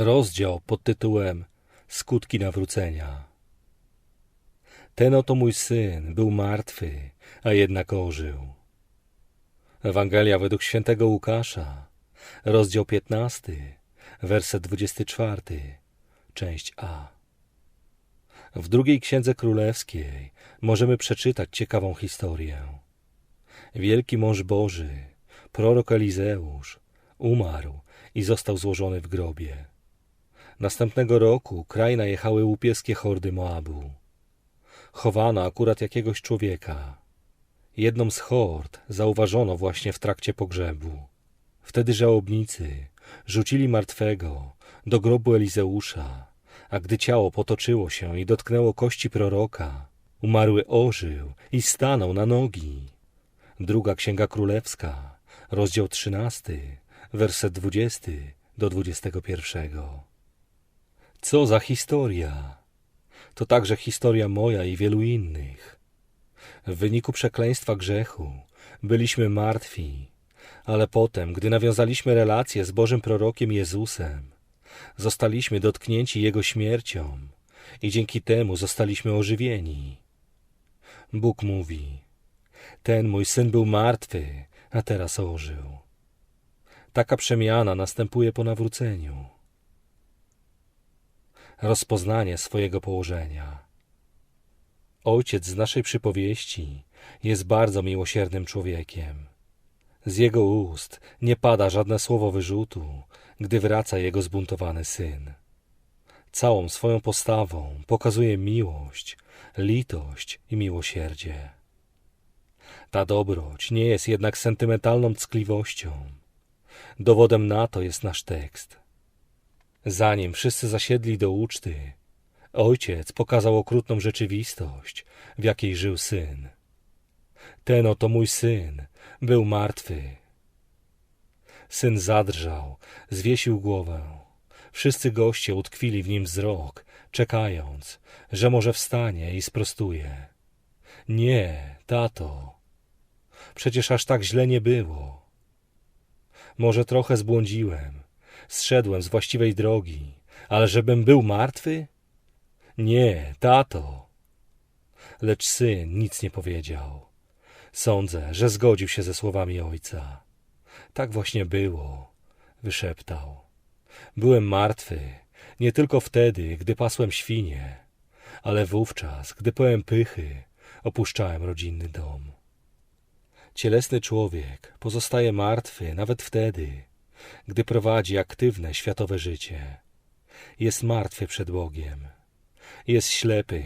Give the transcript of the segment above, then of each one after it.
Rozdział pod tytułem Skutki nawrócenia. Ten oto mój syn był martwy, a jednak ożył. Ewangelia według świętego Łukasza, rozdział 15, werset 24, część A. W drugiej księdze królewskiej możemy przeczytać ciekawą historię. Wielki mąż Boży, prorok Elizeusz, umarł i został złożony w grobie. Następnego roku kraj najechały łupieskie hordy Moabu. Chowano akurat jakiegoś człowieka. Jedną z hord zauważono właśnie w trakcie pogrzebu. Wtedy żałobnicy rzucili martwego do grobu Elizeusza, a gdy ciało potoczyło się i dotknęło kości proroka, umarły ożył i stanął na nogi. Druga Księga Królewska, rozdział 13, werset 20 do 21. Co za historia! To także historia moja i wielu innych. W wyniku przekleństwa grzechu byliśmy martwi, ale potem, gdy nawiązaliśmy relacje z Bożym prorokiem Jezusem, zostaliśmy dotknięci Jego śmiercią i dzięki temu zostaliśmy ożywieni. Bóg mówi: Ten mój syn był martwy, a teraz ożył. Taka przemiana następuje po nawróceniu rozpoznanie swojego położenia. Ojciec z naszej przypowieści jest bardzo miłosiernym człowiekiem. Z jego ust nie pada żadne słowo wyrzutu, gdy wraca jego zbuntowany syn. Całą swoją postawą pokazuje miłość, litość i miłosierdzie. Ta dobroć nie jest jednak sentymentalną ckliwością. Dowodem na to jest nasz tekst – Zanim wszyscy zasiedli do uczty, ojciec pokazał okrutną rzeczywistość, w jakiej żył syn. Ten oto mój syn był martwy. Syn zadrżał, zwiesił głowę. Wszyscy goście utkwili w nim wzrok, czekając, że może wstanie i sprostuje. Nie, tato. Przecież aż tak źle nie było. Może trochę zbłądziłem, zszedłem z właściwej drogi, ale żebym był martwy? Nie, tato. Lecz syn nic nie powiedział. Sądzę, że zgodził się ze słowami ojca. Tak właśnie było, wyszeptał. Byłem martwy, nie tylko wtedy, gdy pasłem świnie, ale wówczas, gdy pełen pychy opuszczałem rodzinny dom. Cielesny człowiek pozostaje martwy nawet wtedy, gdy prowadzi aktywne światowe życie. Jest martwy przed Bogiem. Jest ślepy,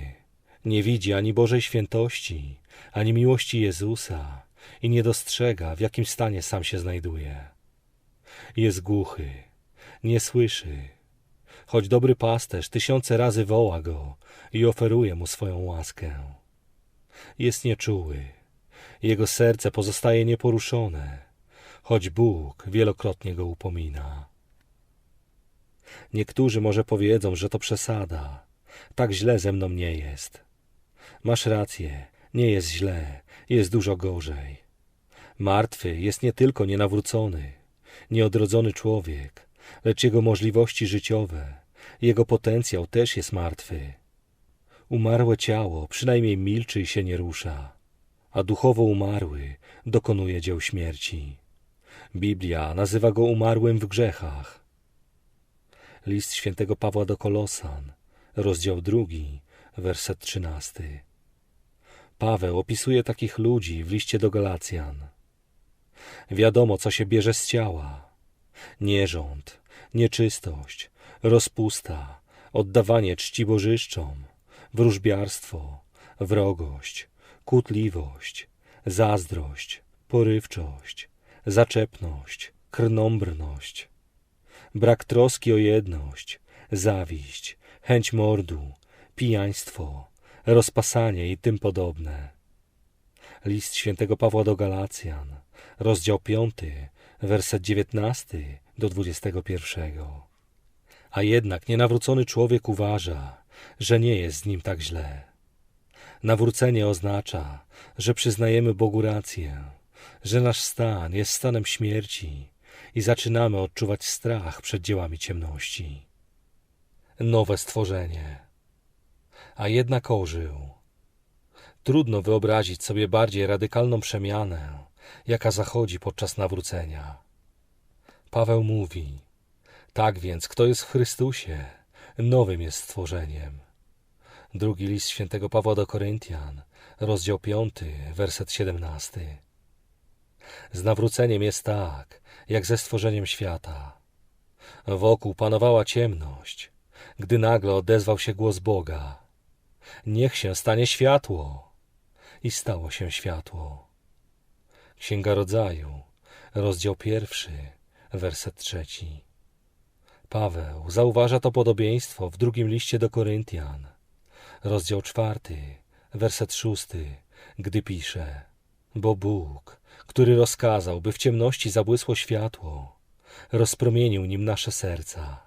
nie widzi ani Bożej świętości, ani miłości Jezusa i nie dostrzega, w jakim stanie sam się znajduje. Jest głuchy, nie słyszy, choć dobry pasterz tysiące razy woła go i oferuje mu swoją łaskę. Jest nieczuły, jego serce pozostaje nieporuszone choć Bóg wielokrotnie go upomina. Niektórzy może powiedzą, że to przesada. Tak źle ze mną nie jest. Masz rację, nie jest źle, jest dużo gorzej. Martwy jest nie tylko nienawrócony, nieodrodzony człowiek, lecz jego możliwości życiowe, jego potencjał też jest martwy. Umarłe ciało przynajmniej milczy i się nie rusza, a duchowo umarły dokonuje dzieł śmierci. Biblia nazywa go umarłym w grzechach. List świętego Pawła do Kolosan, rozdział drugi, werset trzynasty. Paweł opisuje takich ludzi w liście do Galacjan. Wiadomo, co się bierze z ciała. Nierząd, nieczystość, rozpusta, oddawanie czci bożyszczom, wróżbiarstwo, wrogość, kutliwość, zazdrość, porywczość, zaczepność, krnąbrność, brak troski o jedność, zawiść, chęć mordu, pijaństwo, rozpasanie i tym podobne. List świętego Pawła do Galacjan, rozdział 5, werset 19 do 21. A jednak nienawrócony człowiek uważa, że nie jest z nim tak źle. Nawrócenie oznacza, że przyznajemy Bogu rację, że nasz stan jest stanem śmierci i zaczynamy odczuwać strach przed dziełami ciemności. nowe stworzenie. A jednak ożył. Trudno wyobrazić sobie bardziej radykalną przemianę, jaka zachodzi podczas nawrócenia. Paweł mówi: Tak więc, kto jest w Chrystusie, nowym jest stworzeniem. Drugi list świętego Pawła do Koryntian, rozdział 5, werset 17. Z nawróceniem jest tak, jak ze stworzeniem świata. Wokół panowała ciemność, gdy nagle odezwał się głos Boga. Niech się stanie światło. I stało się światło. Księga Rodzaju, rozdział pierwszy, werset trzeci. Paweł zauważa to podobieństwo w drugim liście do Koryntian, rozdział czwarty, werset szósty, gdy pisze: Bo Bóg, który rozkazał, by w ciemności zabłysło światło, rozpromienił nim nasze serca.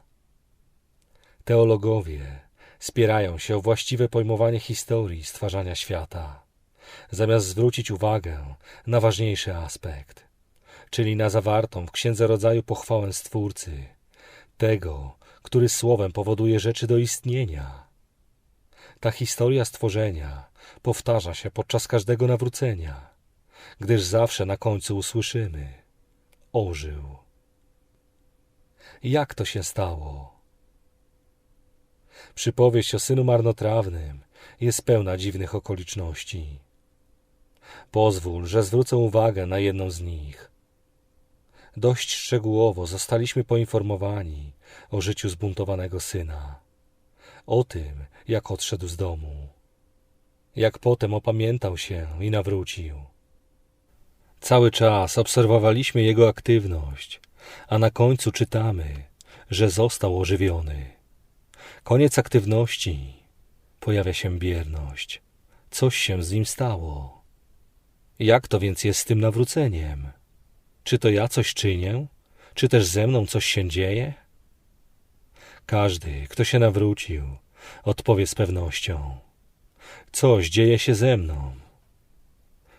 Teologowie spierają się o właściwe pojmowanie historii stwarzania świata, zamiast zwrócić uwagę na ważniejszy aspekt, czyli na zawartą w Księdze Rodzaju pochwałę Stwórcy, tego, który słowem powoduje rzeczy do istnienia. Ta historia stworzenia powtarza się podczas każdego nawrócenia, gdyż zawsze na końcu usłyszymy: Ożył. Jak to się stało? Przypowieść o synu marnotrawnym jest pełna dziwnych okoliczności. Pozwól, że zwrócę uwagę na jedną z nich. Dość szczegółowo zostaliśmy poinformowani o życiu zbuntowanego syna, o tym, jak odszedł z domu, jak potem opamiętał się i nawrócił. Cały czas obserwowaliśmy jego aktywność, a na końcu czytamy, że został ożywiony. Koniec aktywności, pojawia się bierność. Coś się z nim stało. Jak to więc jest z tym nawróceniem? Czy to ja coś czynię? Czy też ze mną coś się dzieje? Każdy, kto się nawrócił, odpowie z pewnością: Coś dzieje się ze mną.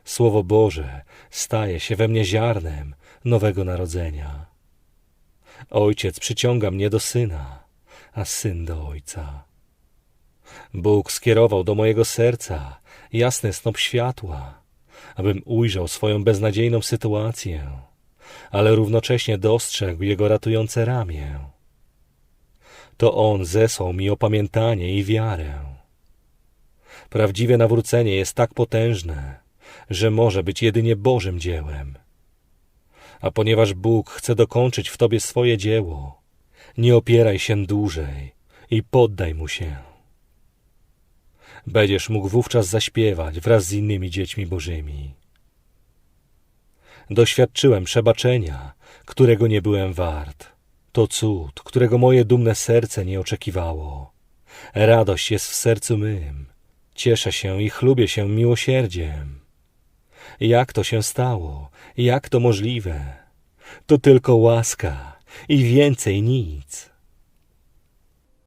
Słowo Boże staje się we mnie ziarnem nowego narodzenia. Ojciec przyciąga mnie do syna, a syn do ojca. Bóg skierował do mojego serca jasny snop światła, abym ujrzał swoją beznadziejną sytuację, ale równocześnie dostrzegł jego ratujące ramię. To On zesłał mi opamiętanie i wiarę. Prawdziwe nawrócenie jest tak potężne, że może być jedynie Bożym dziełem. A ponieważ Bóg chce dokończyć w tobie swoje dzieło, nie opieraj się dłużej i poddaj mu się. Będziesz mógł wówczas zaśpiewać wraz z innymi dziećmi Bożymi. Doświadczyłem przebaczenia, którego nie byłem wart. To cud, którego moje dumne serce nie oczekiwało. Radość jest w sercu mym. Cieszę się i chlubię się miłosierdziem. Jak to się stało? Jak to możliwe? To tylko łaska i więcej nic.